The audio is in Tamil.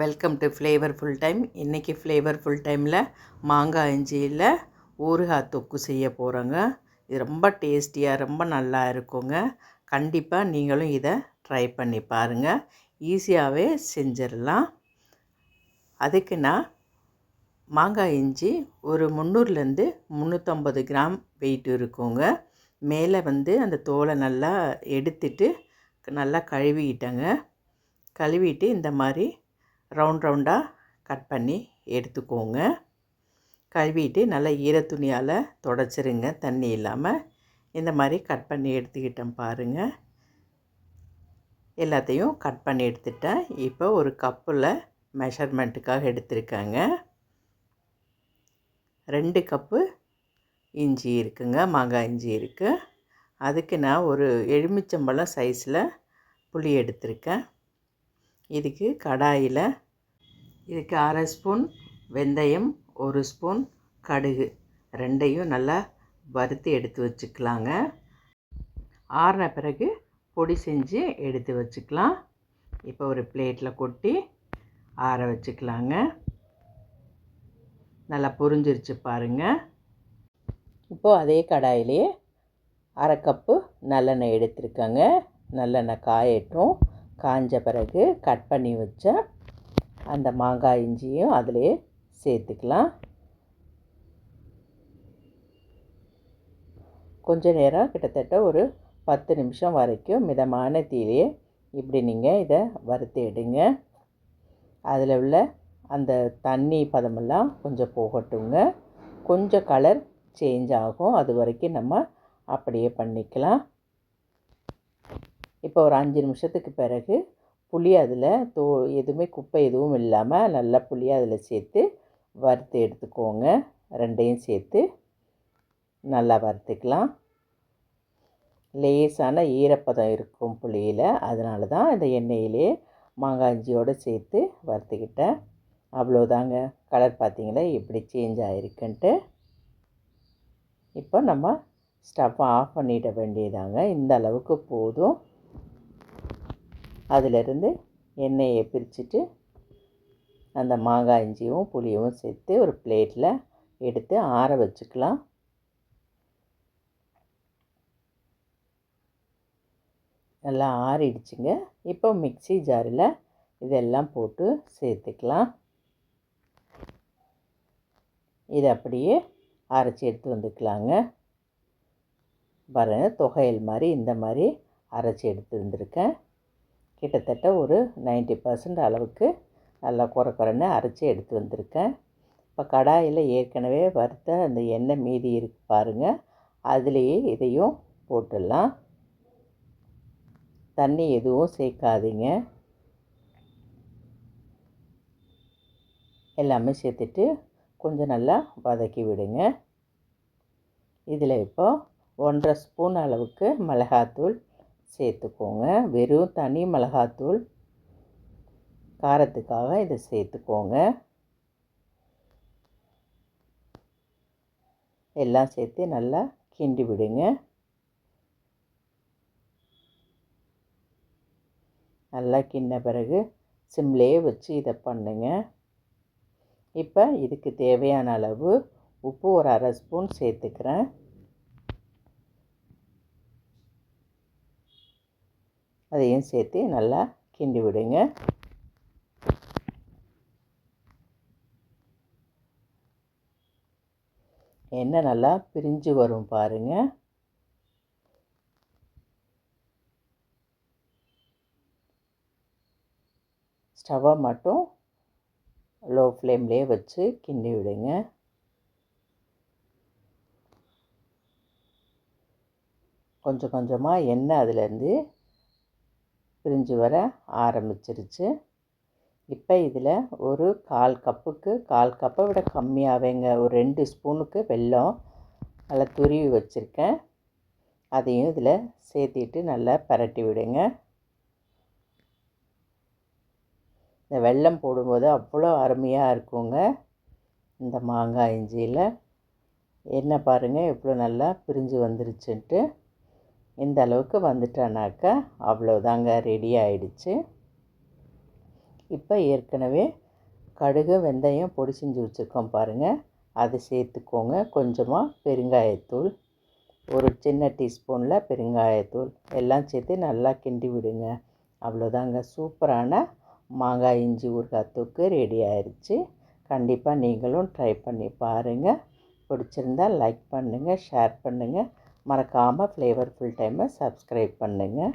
Welcome to flavour full time இன்றைக்கி ஃப்ளேவர் ஃபுல் டைமில் மாங்காய் இஞ்சியில் ஊறுகாய் தொக்கு செய்ய போகிறோங்க இது ரொம்ப டேஸ்டியாக ரொம்ப நல்லா இருக்குங்க. கண்டிப்பாக நீங்களும் இதை ட்ரை பண்ணி பாருங்கள் ஈஸியாகவே செஞ்சிடலாம். அதுக்கு நான் மாங்காய் இஞ்சி ஒரு முந்நூறுலேருந்து முந்நூற்றம்பது கிராம் வெயிட் இருக்குங்க. மேலே வந்து அந்த தோலை நல்லா எடுத்துட்டு நல்லா கழுவிக்கிட்டேங்க. கழுவிட்டு இந்த மாதிரி ரவுண்ட் ரவுண்டாக கட் பண்ணி எடுத்துக்கோங்க. கழுவிட்டு நல்லா ஈரத்துணியால் தொடச்சிருங்க. தண்ணி இல்லாமல் இந்த மாதிரி கட் பண்ணி எடுத்துக்கிட்டேன் பாருங்கள் எல்லாத்தையும் கட் பண்ணி எடுத்துட்டேன். இப்போ ஒரு கப்பில் மெஷர்மெண்ட்டுக்காக எடுத்திருக்கேங்க. ரெண்டு கப்பு இஞ்சி இருக்குங்க. மாங்காய் இஞ்சி இருக்குது அதுக்கு நான் ஒரு எலுமிச்சம்பழம் சைஸில் புளி எடுத்திருக்கேன். இதுக்கு கடாயில் இதுக்கு அரை ஸ்பூன் வெந்தயம் ஒரு ஸ்பூன் கடுகு. ரெண்டையும் நல்லா வறுத்து எடுத்து வச்சுக்கலாங்க. ஆறின பிறகு பொடி செஞ்சு எடுத்து வச்சுக்கலாம். இப்போ ஒரு பிளேட்டில் கொட்டி ஆற வச்சுக்கலாங்க. நல்லா புரிஞ்சிருச்சு பாருங்கள் இப்போது அதே கடாயிலே அரை கப்பு நல்லெண்ணெய் எடுத்துருக்கேங்க. நல்லெண்ணெய் காயட்டும். காஞ்ச பிறகு கட் பண்ணி வச்ச அந்த மாங்காய் இஞ்சியும் அதிலே சேர்த்துக்கலாம். கொஞ்ச நேரம் கிட்டத்தட்ட ஒரு பத்து நிமிஷம் வரைக்கும் மிதமான தீலையே இப்படி நீங்கள் இதை வறுத்து எடுங்க. அதில் உள்ள அந்த தண்ணி பதமெல்லாம் கொஞ்சம் போகட்டுங்க. கொஞ்சம் கலர் சேஞ்ச் ஆகும். அது வரைக்கும் நம்ம அப்படியே பண்ணிக்கலாம். இப்போ ஒரு அஞ்சு நிமிஷத்துக்கு பிறகு புளி அதில் தோ எதுவுமே குப்பை எதுவும் இல்லாமல் நல்லா புளியை அதில் சேர்த்து வறுத்து எடுத்துக்கோங்க. ரெண்டையும் சேர்த்து நல்லா வறுத்துக்கலாம். லேசான ஈரப்பதம் இருக்கும் புளியில். அதனால தான் இந்த எண்ணெயிலே மாங்காய் இஞ்சியோடு சேர்த்து வறுத்துக்கிட்டேன். அவ்வளோதாங்க. கலர் பார்த்திங்களா? எப்படி சேஞ்ச் ஆகிருக்குன்ட்டு இப்போ நம்ம ஸ்டவ் ஆஃப் பண்ணிட வேண்டியதாங்க. இந்த அளவுக்கு போதும். அதிலிருந்து எண்ணெயை பிரிச்சுட்டு அந்த மாங்காய் இஞ்சியும் புளியும் சேர்த்து ஒரு பிளேட்டில் எடுத்து ஆற வச்சுக்கலாம். நல்லா ஆறிடுச்சுங்க. இப்போ மிக்சி ஜாரில் இதெல்லாம் போட்டு சேர்த்துக்கலாம். இதை அப்படியே அரைச்சி எடுத்து வந்துக்கலாங்க. பாருங்கள் தொகையல் மாதிரி இந்த மாதிரி அரைச்சி எடுத்து வந்திருக்கேன். கிட்டத்தட்ட ஒரு நைன்ட்டி பர்சன்ட் அளவுக்கு நல்லா குறை குறைன்னு அரைச்சி எடுத்து வந்திருக்கேன். இப்போ கடாயில் ஏற்கனவே வறுத்த அந்த எண்ணெய் மீதி இருக்கு பாருங்கள் அதுலேயே இதையும் போட்டுடலாம். தண்ணி எதுவும் சேர்க்காதீங்க. எல்லாமே சேர்த்துட்டு கொஞ்சம் நல்லா வதக்கி விடுங்க. இதில் இப்போ ஒன்றரை ஸ்பூன் அளவுக்கு மிளகாத்தூள் சேர்த்துக்கோங்க. வெறும் தனி மிளகாத்தூள் காரத்துக்காக இதை சேர்த்துக்கோங்க. எல்லாம் சேர்த்து நல்லா கிண்டி விடுங்க. நல்லா கிண்ண பிறகு சிம்லேயே வச்சு இதை பண்ணுங்கள் இப்போ இதுக்கு தேவையான அளவு உப்பு ஒரு அரை ஸ்பூன் சேர்த்துக்கிறேன். அதையும் சேர்த்து நல்லா கிண்டி விடுங்க. எண்ணெய் நல்லா பிரிஞ்சு வரும் பாருங்கள் ஸ்டவ்வை மட்டும் லோ ஃப்ளேம்லேயே வச்சு கிண்டி விடுங்க. கொஞ்சம் கொஞ்சமாக எண்ணெய் அதுலேருந்து பிரிஞ்சு வர ஆரம்பிச்சிருச்சு. இப்போ இதில் ஒரு கால் கப்புக்கு கால் கப்பை விட கம்மியாகவேங்க ஒரு ரெண்டு ஸ்பூனுக்கு வெல்லம் நல்லா துருவி வச்சுருக்கேன். அதையும் இதில் சேர்த்திட்டு நல்லா பரட்டி விடுங்க. இந்த வெல்லம் போடும்போது அவ்வளோ அருமையாக இருக்குங்க. இந்த மாங்காய் இஞ்சியில். என்ன பாருங்கள் எவ்வளோ நல்லா பிரிஞ்சு வந்துருச்சுன்ட்டு. இந்த அளவுக்கு வந்துட்டானாக்கா அவ்வளோதாங்க ரெடி ஆயிடுச்சு. இப்போ ஏற்கனவே கடுகு வெந்தயம் பொடி செஞ்சு வச்சுருக்கோம் பாருங்கள் அதை சேர்த்துக்கோங்க. கொஞ்சமாக பெருங்காயத்தூள் ஒரு சின்ன டீஸ்பூனில் பெருங்காயத்தூள் எல்லாம் சேர்த்து நல்லா கிண்டி விடுங்க. அவ்வளோதாங்க சூப்பரான மாங்காய் இஞ்சி ஊறுகாத்துக்கு ரெடி ஆயிடுச்சு கண்டிப்பாக நீங்களும் ட்ரை பண்ணி பாருங்கள் பிடிச்சிருந்தால் லைக் பண்ணுங்கள் ஷேர் பண்ணுங்கள் மறக்காமல் ஃப்ளேவர்ஃபுல் டைமை சப்ஸ்கிரைப் பண்ணுங்கள்